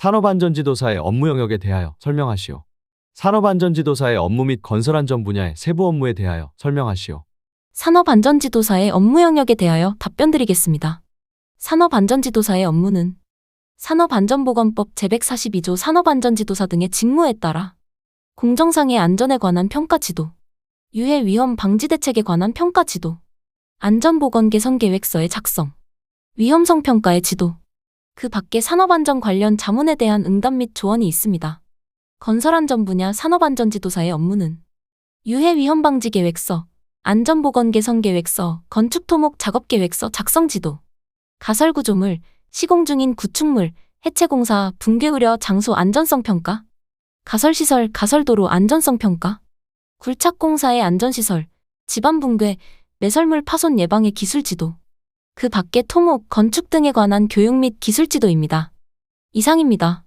산업안전지도사의 업무 영역에 대하여 설명하시오. 산업안전지도사의 업무 및 건설안전 분야의 세부 업무에 대하여 설명하시오. 산업안전지도사의 업무 영역에 대하여 답변드리겠습니다. 산업안전지도사의 업무는 산업안전보건법 제142조 산업안전지도사 등의 직무에 따라 공정상의 안전에 관한 평가 지도, 유해 위험 방지 대책에 관한 평가 지도, 안전보건 개선 계획서의 작성, 위험성 평가의 지도, 그 밖에 산업안전 관련 자문에 대한 응답 및 조언이 있습니다. 건설안전 분야 산업안전지도사의 업무는 유해 위험 방지 계획서, 안전보건 개선 계획서, 건축 토목 작업 계획서 작성 지도, 가설 구조물, 시공 중인 구축물, 해체 공사, 붕괴 우려 장소 안전성 평가, 가설 시설, 가설 도로 안전성 평가, 굴착 공사의 안전 시설, 집안 붕괴, 매설물 파손 예방의 기술 지도, 그 밖에 토목, 건축 등에 관한 교육 및 기술 지도입니다. 이상입니다.